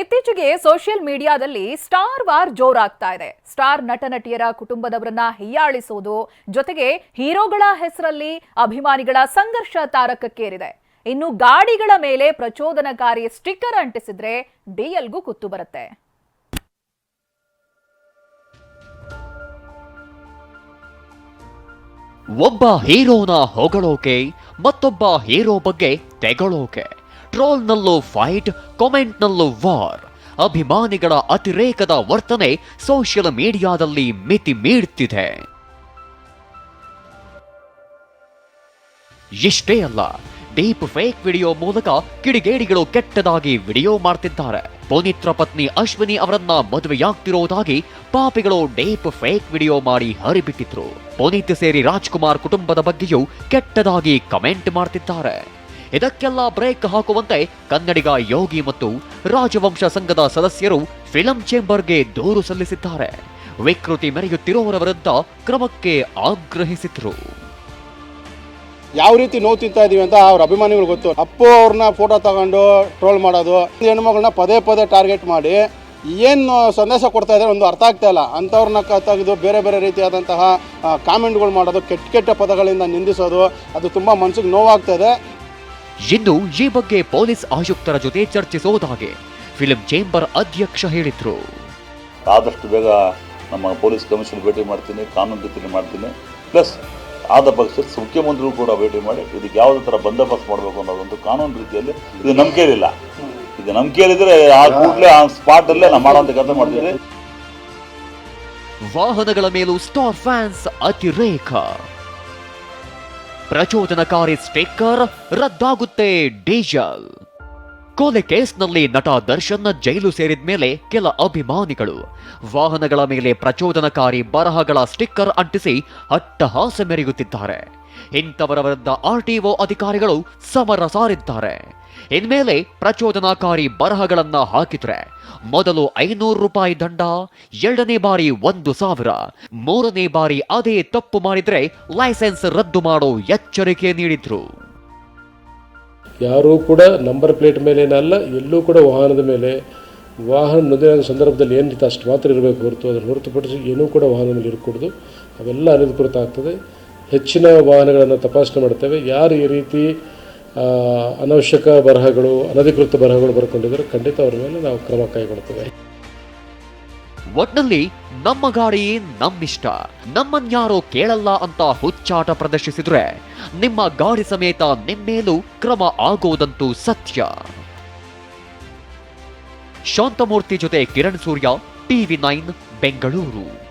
ಇತ್ತೀಚೆಗೆ ಸೋಷಿಯಲ್ ಮೀಡಿಯಾದಲ್ಲಿ star war ಜೋರಾಗ್ತಾ ಇದೆ. ಸ್ಟಾರ್ ನಟ ನಟಿಯರ ಕುಟುಂಬದವರನ್ನ ಹೀಯಾಳಿಸುವುದು ಜೊತೆಗೆ ಹೀರೋಗಳ ಹೆಸರಲ್ಲಿ ಅಭಿಮಾನಿಗಳ ಸಂಘರ್ಷ ತಾರಕಕ್ಕೇರಿದೆ. ಇನ್ನು ಗಾಡಿಗಳ ಮೇಲೆ ಪ್ರಚೋದನಕಾರಿ ಸ್ಟಿಕ್ಕರ್ ಅಂಟಿಸಿದ್ರೆ ಡಿಎಲ್ಗೂ ಕುತ್ತು ಬರುತ್ತೆ. ಒಬ್ಬ ಹೀರೋನ ಹೊಗಳೋಕೆ, ಮತ್ತೊಬ್ಬ ಹೀರೋ ಬಗ್ಗೆ ತೆಗಳೋಕೆ. ಟ್ರೋಲ್ನಲ್ಲೂ ಫೈಟ್ ಕಾಮೆಂಟ್ನಲ್ಲೂ ವಾರ್ ಅಭಿಮಾನಿಗಳ ಅತಿರೇಕದ ವರ್ತನೆ ಸೋಷಿಯಲ್ ಮೀಡಿಯಾದಲ್ಲಿ ಮಿತಿ ಮೀಡ್ತಿದೆ ಇಷ್ಟೇ ಅಲ್ಲ, ಡೀಪ್ ಫೇಕ್ ವಿಡಿಯೋ ಮೂಲಕ ಕಿಡಿಗೇಡಿಗಳು ಕೆಟ್ಟದಾಗಿ ವಿಡಿಯೋ ಮಾಡ್ತಿದ್ದಾರೆ. ಪುನೀತ್ರ ಪತ್ನಿ ಅಶ್ವಿನಿ ಅವರನ್ನ ಮದುವೆಯಾಗ್ತಿರೋದಾಗಿ ಪಾಪಿಗಳು ಡೀಪ್ ಫೇಕ್ ವಿಡಿಯೋ ಮಾಡಿ ಹರಿಬಿಟ್ಟಿದ್ರು. ಪುನೀತ್ ಸೇರಿ ರಾಜ್ಕುಮಾರ್ ಕುಟುಂಬದ ಬಗ್ಗೆಯೂ ಕೆಟ್ಟದಾಗಿ ಕಮೆಂಟ್ ಮಾಡ್ತಿದ್ದಾರೆ. ಇದಕ್ಕೆಲ್ಲ ಬ್ರೇಕ್ ಹಾಕುವಂತೆ ಕನ್ನಡಿಗ ಯೋಗಿ ಮತ್ತು ರಾಜವಂಶ ಸಂಘದ ಸದಸ್ಯರು ಫಿಲಂ ಚೇಂಬರ್ಗೆ ದೂರು ಸಲ್ಲಿಸಿದ್ದಾರೆ. ವಿಕೃತಿ ಮೆರೆಯುತ್ತಿರುವವರ ವಿರುದ್ಧ ಕ್ರಮಕ್ಕೆ ಆಗ್ರಹಿಸಿದ್ರು. ಯಾವ ರೀತಿ ನೋವು ತಿಂತಾ ಇದೀವಿ ಅಂತ ಅವ್ರ ಅಭಿಮಾನಿಗಳು ಗೊತ್ತು. ಅಪ್ಪು ಅವ್ರನ್ನ ಫೋಟೋ ತಗೊಂಡು ಟ್ರೋಲ್ ಮಾಡೋದು ಹೆಣ್ಮಗಳನ್ನ ಪದೇ ಪದೇ ಟಾರ್ಗೆಟ್ ಮಾಡಿ, ಏನು ಸಂದೇಶ ಕೊಡ್ತಾ ಇದ್ದಾರೆ ಒಂದು ಅರ್ಥ ಆಗ್ತಾ ಇಲ್ಲ. ಅಂಥವ್ರನ್ನ ತೆಗೆದು ಬೇರೆ ಬೇರೆ ರೀತಿಯಾದಂತಹ ಕಾಮೆಂಟ್ಗಳು ಮಾಡೋದು, ಕೆಟ್ಟ ಕೆಟ್ಟ ಪದಗಳಿಂದ ನಿಂದಿಸೋದು, ಅದು ತುಂಬ ಮನಸ್ಸಿಗೆ ನೋವಾಗ್ತಾ ಇದೆ. ಇನ್ನು ಈ ಬಗ್ಗೆ ಪೊಲೀಸ್ ಆಯುಕ್ತರ ಜೊತೆ ಚರ್ಚಿಸುವುದಾಗಿ ಫಿಲ್ಮ್ ಚೇಂಬರ್ ಅಧ್ಯಕ್ಷ ಹೇಳಿದ್ರು. ಆದಷ್ಟು ಬೇಗ ನಮ್ಮ ಪೊಲೀಸ್ ಕಮಿಷನ್ ಭೇಟಿ ಮಾಡ್ತೀನಿ ಕಾನೂನು ರೀತಿಯಲ್ಲಿ ಮಾಡ್ತೀನಿ. ಪ್ಲಸ್ ಆದ ಪಕ್ಷ ಮುಖ್ಯಮಂತ್ರಿಗಳು ಕೂಡ ಭೇಟಿ ಮಾಡಿ ಇದಕ್ಕೆ ಯಾವುದೇ ಥರ ಬಂದೋಬಸ್ತ್ ಮಾಡಬೇಕು ಅನ್ನೋದೊಂದು ಕಾನೂನು ರೀತಿಯಲ್ಲಿ ಇದು ನಂಬಿಕೆಯಿಲ್ಲ ಇದು ನಂಬಿಕೆಯಲ್ಲಿದ್ದರೆ ಆ ಕೂಡಲೇ ಆ ಸ್ಪಾಟಲ್ಲೇ ನಾವು ಮಾಡೋಂಥ ಕೆಲಸ ಮಾಡ್ತೀವಿ ವಾಹನಗಳ ಮೇಲೂ ಸ್ಟಾರ್ ಫ್ಯಾನ್ಸ್ ಅತಿರೇಕ. ಪ್ರಚೋದನಕಾರಿ ಸ್ಟಿಕ್ಕರ್ ರದ್ದಾಗುತ್ತೆ ಡೀಸೆಲ್ ಕೊಲೆ ಕೇಸ್ನಲ್ಲಿ ನಟ ದರ್ಶನ್ ಜೈಲು ಸೇರಿದ ಮೇಲೆ ಕೆಲ ಅಭಿಮಾನಿಗಳು ವಾಹನಗಳ ಮೇಲೆ ಪ್ರಚೋದನಕಾರಿ ಬರಹಗಳ ಸ್ಟಿಕ್ಕರ್ ಅಂಟಿಸಿ ಅಟ್ಟಹಾಸ ಮೆರೆಯುತ್ತಿದ್ದಾರೆ. ಇಂಥವರ ವಿರುದ್ಧ ಆರ್ಟಿಒ ಅಧಿಕಾರಿಗಳು ಸಮರ ಸಾರಿದ್ದಾರೆ. ಇನ್ಮೇಲೆ ಪ್ರಚೋದನಾಕಾರಿ ಬರಹಗಳನ್ನ ಹಾಕಿದ್ರೆ ಮೊದಲು ಐನೂರು ರೂಪಾಯಿ ದಂಡ, ಎರಡನೇ ಬಾರಿ ಒಂದು ಸಾವಿರ, ಮೂರನೇ ಬಾರಿ ಅದೇ ತಪ್ಪು ಮಾಡಿದ್ರೆ ಲೈಸೆನ್ಸ್ ರದ್ದು ಮಾಡೋ ಎಚ್ಚರಿಕೆ ನೀಡಿದ್ರು. ಯಾರೂ ಕೂಡ ನಂಬರ್ ಪ್ಲೇಟ್ ಮೇಲೇನಲ್ಲ ಎಲ್ಲೂ ಕೂಡ ವಾಹನದ ಮೇಲೆ ವಾಹನ ನೊಂದಿನ ಸಂದರ್ಭದಲ್ಲಿ ಏನಿತ್ತು ಅಷ್ಟು ಮಾತ್ರ ಇರಬೇಕು ಹೊರತು ಅದನ್ನು ಹೊರತುಪಡಿಸಿ ಏನೂ ಕೂಡ ವಾಹನದ ಮೇಲೆ ಇರಕೂಡ್ದು. ಅವೆಲ್ಲ ಅನಧಿಕೃತ ಆಗ್ತದೆ. ಹೆಚ್ಚಿನ ವಾಹನಗಳನ್ನು ತಪಾಸಣೆ ಮಾಡ್ತೇವೆ. ಯಾರು ಈ ರೀತಿ ಅನವಶ್ಯಕ ಬರಹಗಳು, ಅನಧಿಕೃತ ಬರಹಗಳು ಬರ್ಕೊಂಡಿದ್ದಾರೆ ಖಂಡಿತ ಅವರ ಮೇಲೆ ನಾವು ಕ್ರಮ ಕೈಗೊಳ್ತೇವೆ. ಒಟ್ನಲ್ಲಿ ನಮ್ಮ ಗಾಡಿ ನಮ್ಮಿಷ್ಟ. ನಮ್ಮನ್ಯಾರೋ ಕೇಳಲ್ಲ ಅಂತ ಹುಚ್ಚಾಟ ಪ್ರದರ್ಶಿಸಿದ್ರೆ ನಿಮ್ಮ ಗಾಡಿ ಸಮೇತ ನಿಮ್ಮೇಲೂ ಕ್ರಮ ಆಗೋದಂತೂ ಸತ್ಯ. ಶಾಂತಮೂರ್ತಿ ಜೊತೆ ಕಿರಣ್ ಸೂರ್ಯ, ಟಿವಿ ನೈನ್, ಬೆಂಗಳೂರು.